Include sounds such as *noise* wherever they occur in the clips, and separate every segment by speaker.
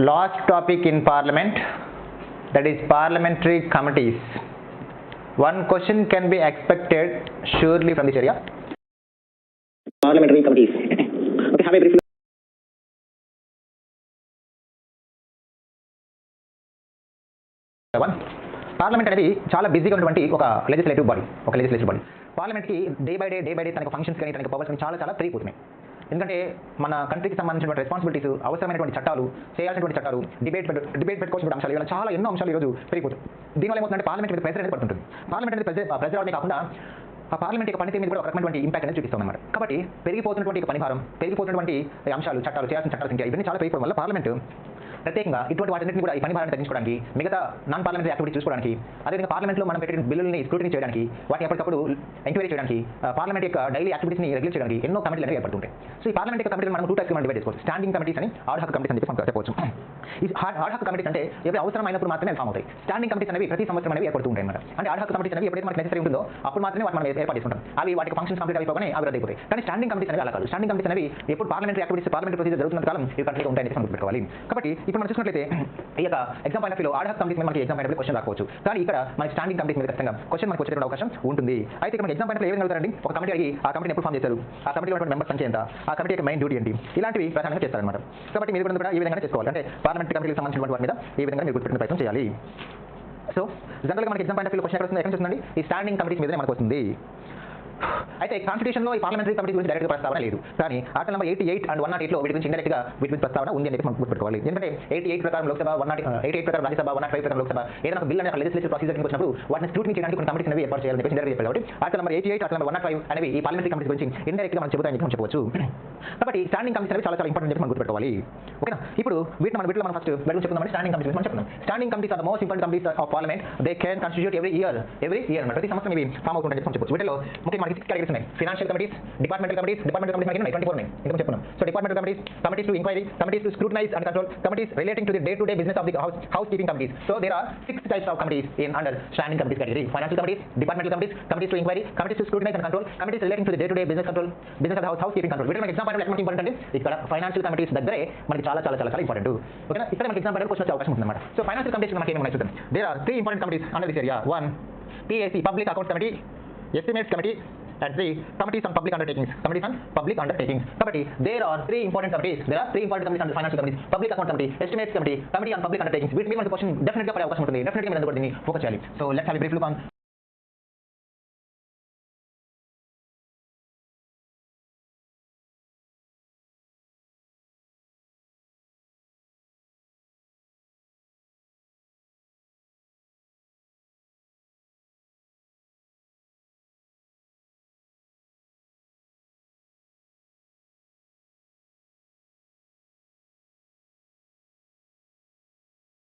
Speaker 1: last topic in parliament that is parliamentary committees one question can be expected surely from this area
Speaker 2: parliamentary committees. Okay, have a brief.
Speaker 1: One parliament అనేది చాలా బిజీగా ఉన్నటువంటి ఒక legislative body ఒక legislative body పార్లమెంట్కి day by day day by day తనకు functions కానీ తనకు పవర్స్ కానీ చాలా చాలా పెరిగిపోతున్నాయి ఎందుకంటే మన కంట్రీకి సంబంధించినటువంటి రెస్పాన్సిబిలిటీస్ అవసరమైనటువంటి చట్టాలు చేయాల్సినటువంటి చట్టాలు డిబేట్ డిబేట్ పెట్టుకోవాల్సిన అంశాలు ఇలా చాలా ఎన్నో అంశాలు ఈరోజు పెరిగిపోతుంది దీనివల్ల ఏమవుతుందంటే పార్లమెంట్ మీద ప్రెజర్ అనేది పడుతుంటుంది. పార్లమెంట్ అనేది ప్రెజర్ ప్రెజర్ అవడమే కాకుండా ఆ పార్లమెంట్ యొక్క పనితీరు మీద కూడా ఒక రకమైనటువంటి ఇంపాక్ట్ అనేది చూపిస్తాం అన్నమాట కాబట్టి పెరిగిపోతున్నటువంటి పని భారం పెరిగిపోతున్నటువంటి అంశాలు చట్టాలు చేయాల్సిన చట్టాల సంఖ్య ఇవన్నీ చాలా పెరిగిపోవడం వల్ల పార్లమెంట్ ప్రత్యేకంగా ఇటువంటి వాటిని కూడా ఈ పని భారాన్ని తగ్గించుకోవడానికి మిగతా నాన్ పార్లమెంటరీ యాక్టివిటీ చూసుకోవడానికి అదేవిధంగా పార్లమెంట్లో మనం పెట్టిన బిల్లుల్ని స్క్రూటినీ చేయడానికి వాటిని ఎప్పటికప్పుడు ఎంక్వైరీ చేయడానికి పార్లమెంట్ యొక్క డైలీ యాక్టివిటీస్ని రెగ్యులేట్ చేయడానికి ఎన్నో కమిటీలు అనేవి ఏర్పడుతుంటాయి. సో ఈ పార్లమెంట్ యొక్క కమిటీలు మనం టూ టైప్స్ మనం డివైడ్ చేసుకోవచ్చు. స్టాండింగ్ కమిటీస్ అని ఆడ్ హక్ కమిటీస్ అని చెప్పి మనం చెప్పవచ్చు. ఈ ఆడ్ హక్ కమిటీస్ అంటే ఎవరి అవసరమైనప్పుడు మాత్రమే ఫామ్ అవుతాయి. స్టాండింగ్ కమిటీస్ అనేవి ప్రతి సంవత్సరం అనేవి ఏర్పడుతూ ఉంటాయి అన్నమాట. అంటే ఆడ్ హక్ కమిటీస్ అనేవి ఎప్పుడైతే మనకి నెసరీ ఉంటుందో అప్పుడు మాత్రమే వాటి మనం ఏర్పాటు చేసుకుంటాం. అవి వాటికి ఫంక్షన్స్ కంప్లీట్ అయిపోగానే అవి రద్దు అయిపోతాయి. కానీ స్టాండింగ్ కమిటీస్ అనేవి అలా కాదు. స్టాండింగ్ కమిటీస్ అనేవి ఎప్పుడు పార్లమెంటరీ యాక్టివిటీస్ పార్లమెంట్ ప్రొసీజర్ జరుగుతున్న కాలం ఇవి కంట్రీలో ఉంటాయని మనం గుర్తుపెట్టుకోవాలి. కాబట్టి ఇక్కడ మనం చూసినట్లయితే ఈ యొక్క exam point of view ad hoc committees మనకి ఎగ్జామ్ పాయింట్ క్వశ్చన్ రాకపోవచ్చు. కానీ ఇక్కడ మనకి స్టాండింగ్ కంప్లీట్ మీద ఖచ్చితంగా క్వశ్చన్ మనకి వచ్చేటువంటి అవకాశం ఉంటుంది. అయితే ఇక్కడ మనకి ఎగ్జామ్ పాయింట్ ఏ విధంగా అడుగుతారండి ఒక కమిటీ అడిగి ఆ కమిటీని ఎప్పుడు ఫామ్ చేశారు. ఆ కమిటీలో ఉన్నటువంటి మెంబర్స్ సంఖ్య ఎంత? ఆ కమిటీ యొక్క మెయిన్ డ్యూటీ ఏంటి? ఇలాంటివి ప్రధానంగా చేస్తారనమాట కాబట్టి మీరు కూడా ఈ విధంగా చేసుకోవాలి. అంటే పార్లమెంట్ కమిటీకి సంబంధించిన వాటి మీద ఈ విధంగా మీరు గుర్తుపెట్టిన ప్రయత్నం చేయాలి. సో జనరల్గా మనకి ఎగ్జామ్ పాయింట్ ఆఫ్ క్వశ్చన్ ఎక్కడ వస్తుంది? ఎక్కడ నుంచి వస్తుందండి ఈ స్టాండింగ్ కమిటీస్ మీదనే మనకు వస్తుంది. అయితే కాన్స్టిట్యూషన్లో ఈ పార్లమెంటరీ కమిటీ గురించి డైరెక్ట్ ప్రస్తావన లేదు. కానీ article number eighty eight and one nought ఎయిట్లో వీటి గురించి ఇండైరెక్ట్గా వీటి గురించి ప్రస్తావన ఉంది అని చెప్పి మనం గుర్తుపెట్టుకోవాలి. ఎందుకంటే ఎయిటీ ఎయిట్ ప్రకారం Lok Sabha one nought eighty eight ప్రకారం రాజ్యసభ వన్ నాట్ ఫైవ్ ప్రకారం లోక్సభ ఏదైనా బిల్ అనే లెజిస్లేటివ్ ప్రొసీజర్ కింద వచ్చినప్పుడు వాటిని స్క్రూటినీ చేయడానికి కొన్ని కమిటీస్ అనేవి ఏర్పాటు చేయాలని చెప్పి ఇండైరెక్ట్ చెప్పారు కాబట్టి article number eighty eight article number one nought five అనేవి ఈ పార్లమెంటరీ కమిటీ గురించి ఇండైరెక్ట్గా మనం చెబుతాయని చెప్పి మనం చెప్పవచ్చు. కాబట్టి స్టాండింగ్ కమిటీస్ అనేవి చాలా చాలా ఇంపార్టెంట్ చెప్పి మనం గుర్తుపెట్టుకోవాలి. ఓకేనా? ఇప్పుడు వీటిని మనం వీటిలో మనం ఫస్ట్ వెలుగు చెప్తున్నాం స్టాండింగ్ కమిటీస్ మనం చెప్తున్నాం standing committees are the most important committees of parliament they can constitute every year every year ప్రతి సంవత్సరం ఇవి ఫామ్ అవుతుందని చెప్పి చెప్పవచ్చు వీటిలో ముఖ్యంగా మనకి సిక్స్ కేటగిరీస్ ఉన్నాయి financial committees departmental committees departmental committees మనకి ట్వంటీ ఫోర్ ఉన్నాయి. ఇంకా చెప్తున్నాం so departmental committees committees to inquiry committees to scrutinize and control committees relating to the day to day business of the house house keeping committees so there are six types of committees in under standing committees category financial committees departmental committees committees to inquiry committees to scrutinize and control committees relating to the day to day business control business of house house keeping control వీటిలో మనకి exam point ఎక్కడ important అంటే ఇక్కడ financial committees దగ్గరే మనకి చాలా చాలా చాలా చాలా ఇంపార్టెంట్ ఓకేనా ఇక్కడ మనకి ఎగ్జామ్ పాయింట్ వచ్చే అవకాశం ఉందన్నమాట. సో ఫైనాన్షియల్ కమిటీస్ మనకి ఏమైనా చూద్దాం. There are three important committees under this area one PAC public accounts committee estimates committee and three committees on public undertakings committees on public undertakings కాబట్టి there are three important committees there are three important committees under financial committees public account committee estimates committee committee on public undertakings వీటి మీద మనకి question డెఫినెట్గా పడే అవకాశం ఉంటుంది డెఫినెట్గా మీరు దీన్ని ఫోకస్ చేయాలి so let's have brief look on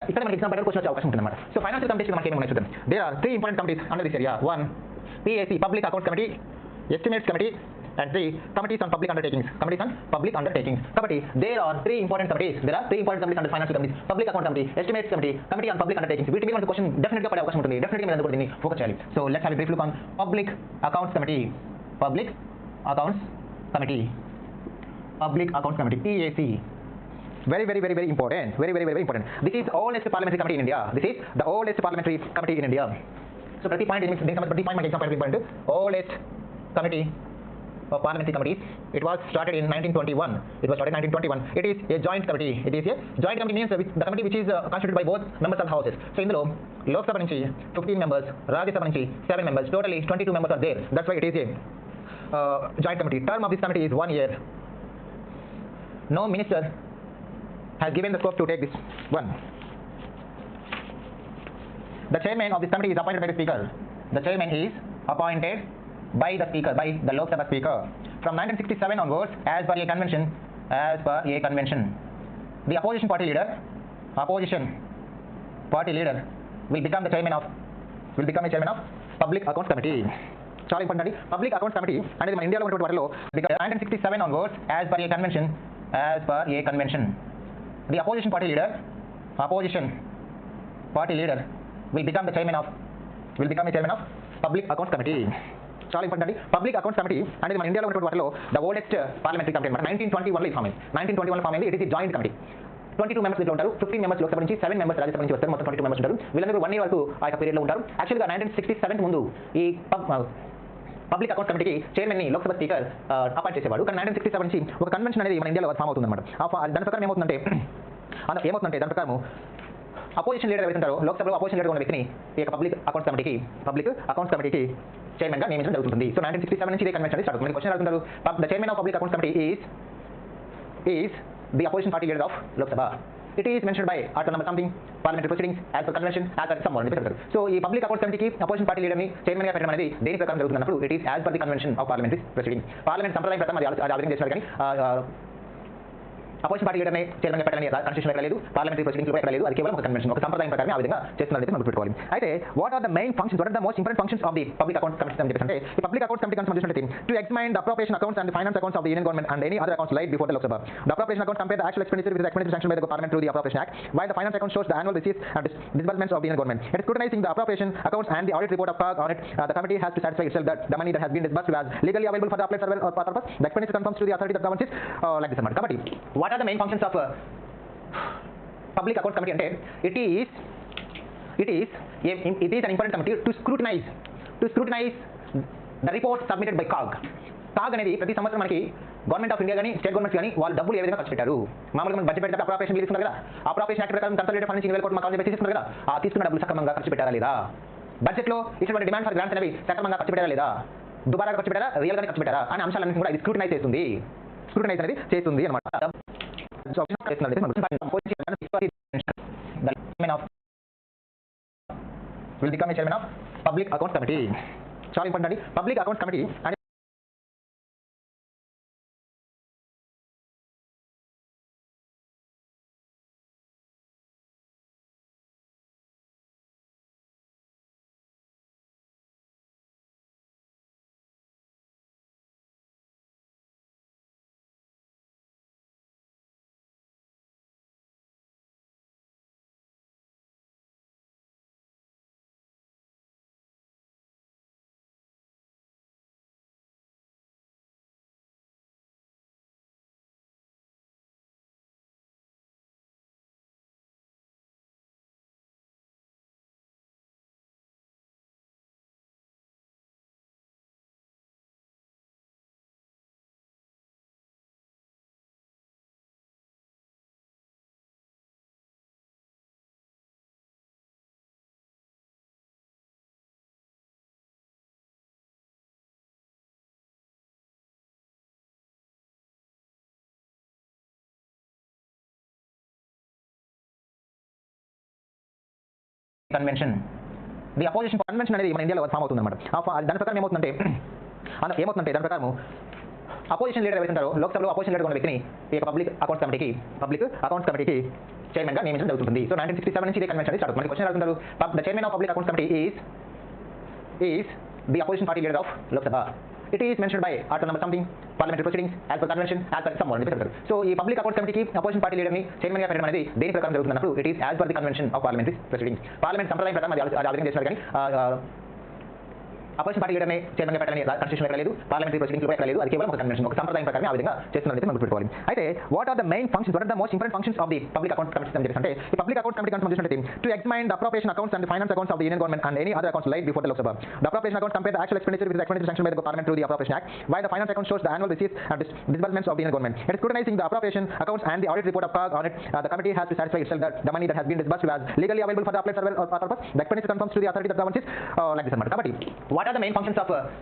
Speaker 1: ఇక్కడ మనకి ఎగ్జామ్ క్వశ్చన్ వచ్చే అవకాశం ఉంటుంది అన్నమాట సో ఫైనాన్షియల్ కమిటీస్ మనకి ఏమైనా చూద్దాం there are three important committees under this area one PSC public accounts committee estimates committee and three committees on public undertakings committees on public undertakings కాబట్టి there are three important committees there are three important committees under financial committees public account committee estimates committee committee on public undertakings వీటి మీద మనకి question డెఫినెట్గా పడే అవకాశం ఉంటుంది డెఫినెట్గా మీరు కూడా దీన్ని ఫోకస్ చేయాలి so let's have brief look on public accounts committee public accounts committee public accounts committee PAC very very very very important very very very very important this is oldest parliamentary committee in india this is the oldest parliamentary committee in india so ప్రతి point దీనికి సంబంధించి ప్రతి point మనకి exam point oldest committee of parliamentary committees it was started in 1921 it was started in 1921 it is a joint committee it is a joint committee means the committee which is uh, constituted by both members of the houses so ఇందులో లోక్సభ నుంచి 15 members Rajya Sabha నుంచి 7 members totally 22 members are there that's why it is a uh, joint committee term of this committee is one year no minister has given the scope to take this one. The chairman of this committee is appointed by the speaker. The chairman is appointed by the speaker, by the Lok Sabha speaker. From 1967 onwards, as per a convention, as per a convention, the opposition party leader, opposition party leader will become the chairman of, will become a chairman of public accounts committee. చాలా important అండి public accounts committee అనేది మన ఇండియాలో ఉన్నటువంటి వాటిలో nineteen sixty seven onwards as per a convention as per a convention the opposition party leader opposition party leader will become the chairman of will become a chairman of public accounts committee. చాలా important అండి. Public accounts committee అనేది మన ఇండియాలో ఉన్నటువంటి వాటిలో the oldest parliamentary committee అనమాట nineteen twenty వన్లో form అయింది. నైన్టీన్ ట్వంటీ వన్లో ఫామ్ అయింది. It is joint committee twenty two members దీంట్లో ఉంటారు. ఫిఫ్టీన్ మెంబర్స్ లోక్సభ నుంచి సెవెన్ మెంబర్స్ రాజ్యసభ నుంచి వస్తారు. మొత్తం ట్వంటీ టూ మెంబర్స్ ఉంటారు. వీళ్ళందరూ వన్ ఇయర్ వరకు ఆ యొక్క పీరియడ్లో ఉంటారు. యాక్చువల్గా నైన్టీన్ సిక్స్టీ సెవెన్ ముందు ఈ పబ్లిక్ అకౌంట్ కమిటీకి చైర్మన్ని లోక్సభ స్పీకర్ అపాయింట్ చేసేవాడు. కానీ నైన్టీన్ సిక్స్టీ సెవెన్ నుంచి ఒక కన్వెన్షన్ అనేది మన ఇండియాలో ఫామ్ అవుతుంది అనమాట దాని ప్రకారం ఏమవుతుందంటే *clears throat* అలా ఏమవుతుందంటే దాని ప్రకారం అపోజిషన్ లీడర్ ఎవరైతుంటారో లోక్సభలో అపోజిషన్ లీడర్ ఉన్న వ్యక్తిని ఈ యొక్క పబ్లిక్ అకౌంట్స్ కమిటీకి పబ్లిక్ అకౌంట్స్ కమిటీకి చైర్మన్గా నియమించడం జరుగుతుంది. సో నైన్టీన్ సిక్స్టీ సెవెన్ నుంచి ఇదే కన్వెన్షన్ స్టార్ట్ అవుతుంది. క్వశ్చన్ అడుగుతారు the chairman of public accounts committee is is the opposition party leader of Lok Sabha. It is mention by article number something parliamentary proceedings as per convention as per some అని చెప్తారు so ఈ public accounts కమిటీకి opposition party లీడర్ని చైర్మన్గా పెట్టడం అనేది దేని ప్రకారం జరుగుతున్నప్పుడు it is as per the convention of parliamentary proceeding parliament సంప్రదాయం ప్రకారం అది ఆలో- అది చేశారు కానీ అపోజిషన్ పార్టీ లీడర్ని చైర్మన్గా పెట్టాలని కాన్స్టిట్యూషన్ ఎక్కడ లేదు పార్లమెంటరీ ప్రొసీడింగ్స్ ఎక్కడ లేదు అది కేవలం ఒక కన్వెన్షన్ ఒక సంప్రదాయం ప్రకారం ఆ విధంగా చేస్తున్నది మనం పెట్టుకోవాలి అయితే what are the main functions what are the most important functions of the public account committee అని చెప్పేసి ఈ పబ్లిక్ అకౌంట్స్ కమిటీ కన్సమ్ చూసినట్టు to examine the appropriation accounts and finance accounts of the union government and any other accounts laid before the Lok Sabha the appropriation account compare the actual expenditure with expenditure sanction by the parliament through the appropriation act while the finance account shows the annual receipts and disbursements of the union government it is scrutinizing the appropriation accounts and the audit report of CAG on it uh, the committee has to satisfy itself that the money that has been disbursed was legally available for the applied server or purpose the expenditure conforms to the authority that governs it uh, like this అన్నమాట కాబట్టి what are the main functions of uh, public account committee అంటే it is it is it is an important committee to scrutinize to scrutinize the report submitted by CAG CAG అనేది ప్రతి సంవత్సరం మనకి government of India కానీ state governments కానీ వాళ్ళు డబ్బులు ఏ విధంగా ఖర్చు పెట్టారు? మామూలుగా మనం బడ్జెట్ పెట్టినప్పుడు అప్రాపరేషన్ తీసుకున్నారు కదా? అప్రాపరేషన్ యాక్ట్ ప్రకారం కన్సల్టేట్ ఫండ్ నుంచి ఇరవై కోట్లు మా తీసుకున్నారు కదా? ఆ తీసుకున్న డబ్బులు సక్రమంగా ఖర్చు పెట్టారా లేదా? బడ్జెట్లో ఇటువంటి డిమాండ్ ఫర్ గ్రాంట్స్ అనేవి సక్రమంగా ఖర్చు పెట్టారా లేదా? దుబారా ఖర్చు పెట్టారా రియల్ ఖర్చు పెట్టారా అనే అంశాలన్నీ కూడా ఇది స్క్రూటినైజ్ చేస్తుంది. స్క్రూటినైజ్ అనేది చేస్తుంది అనమాట సో ఆప్షన్ చేస్తున్నారు అయితే మనకు పోలీస్ చేయాలని విశ్వాసి the chairman of will become chairman of public accounts committee చాలా ఇంపార్టెంట్ అండి పబ్లిక్ అకౌంట్స్ కమిటీ అంటే కన్వెన్షన్ ది అపోజిషన్ కన్వెన్షన్ అనేది మన ఇండియాలో ఫామ్ అవుతుంది అనమాట దాని ప్రకారం ఏమవుతుందంటే *clears throat* అలా ఏమవుతుందంటే దాని ప్రకారం అపోజిషన్ లీడర్ ఎవరైతే ఉంటారో లోక్సభలో అపోజిషన్ లీడర్ ఉన్న వ్యక్తిని ఈ యొక్క పబ్లిక్ అకౌంట్స్ కమిటీకి పబ్లిక్ అకౌంట్స్ కమిటీకి చైర్మన్గా నియమించడం జరుగుతుంది. సో నైన్టీన్ సిక్స్టీ సెవెన్ నుంచి ఇదే కన్వెన్షన్ స్టార్ట్ మనకి క్వశ్చన్ అడుగుతారు the chairman of public accounts committee is is the opposition party leader of Lok Sabha it is mention by article number something parliamentary proceedings as per convention as per some అని చెప్పారు so ఈ public accounts కమిటీకి opposition party లీడర్ని చైర్మన్గా పెట్టడం అనేది దేని ప్రకారం జరుగుతున్నప్పుడు it is as per the convention of parliamentary proceedings parliament సంప్రదాయం ప్రకారం అది ఆధారం చేసినారు కానీ అపోజిషన్ పార్టీ లీడర్ని చైర్మన్గా పెట్టాలని కాన్స్టిట్యూషన్ ఎక్కడ లేదు పార్లమెంటరీ ప్రొసీడింగ్స్ ఎక్కడ లేదు అది కేవలం ఒక కన్వెన్షన్ ఒక సంప్రదాయం ప్రకారం ఆ విధంగా చేస్తున్నది మనం పెట్టుకోవాలి అయితే what are the main functions what are the most important functions of the public account committee అని చెప్పేసి అంటే ఈ పబ్లిక్ అకౌంట్ కమిటీ కన్సమ్ చూసినట్టు to examine the appropriation accounts and finance accounts of the union government and any other accounts laid before the Lok Sabha the appropriation account compare the actual expenditure with expenditure sanction by the parliament through the appropriation act while the finance account shows the annual receipts and dis- disbursements of the union government it is scrutinizing the appropriation accounts and the audit report of CAG on it uh, the committee has to satisfy itself that the money that has been disbursed was legally available for the applied server or purpose the expenditure conforms to the authority that governs it uh, like this అన్నమాట కాబట్టి what are the main functions of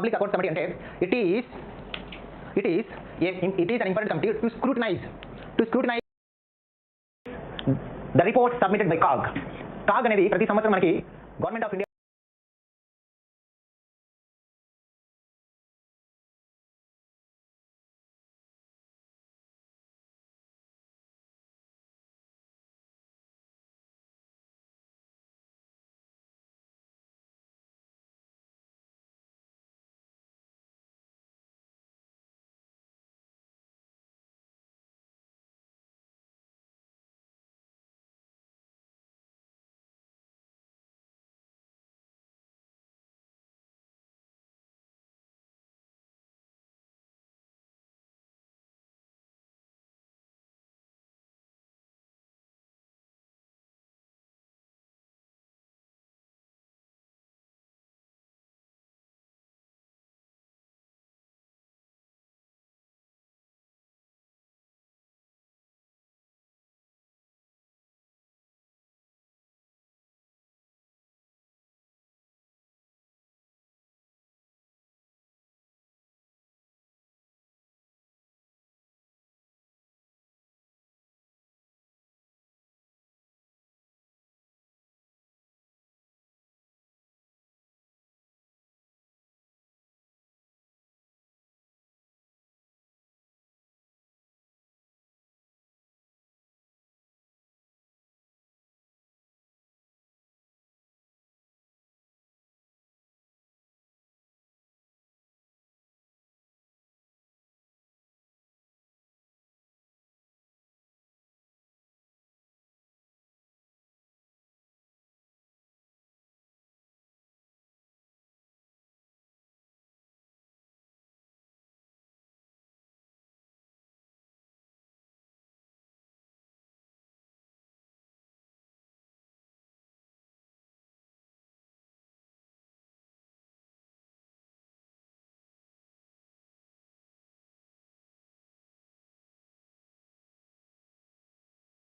Speaker 1: public accounts committee అంటే it is it is it is an important committee to scrutinize to scrutinize the report submitted by CAG CAG అనేది ప్రతి సంవత్సరం మనకి government of India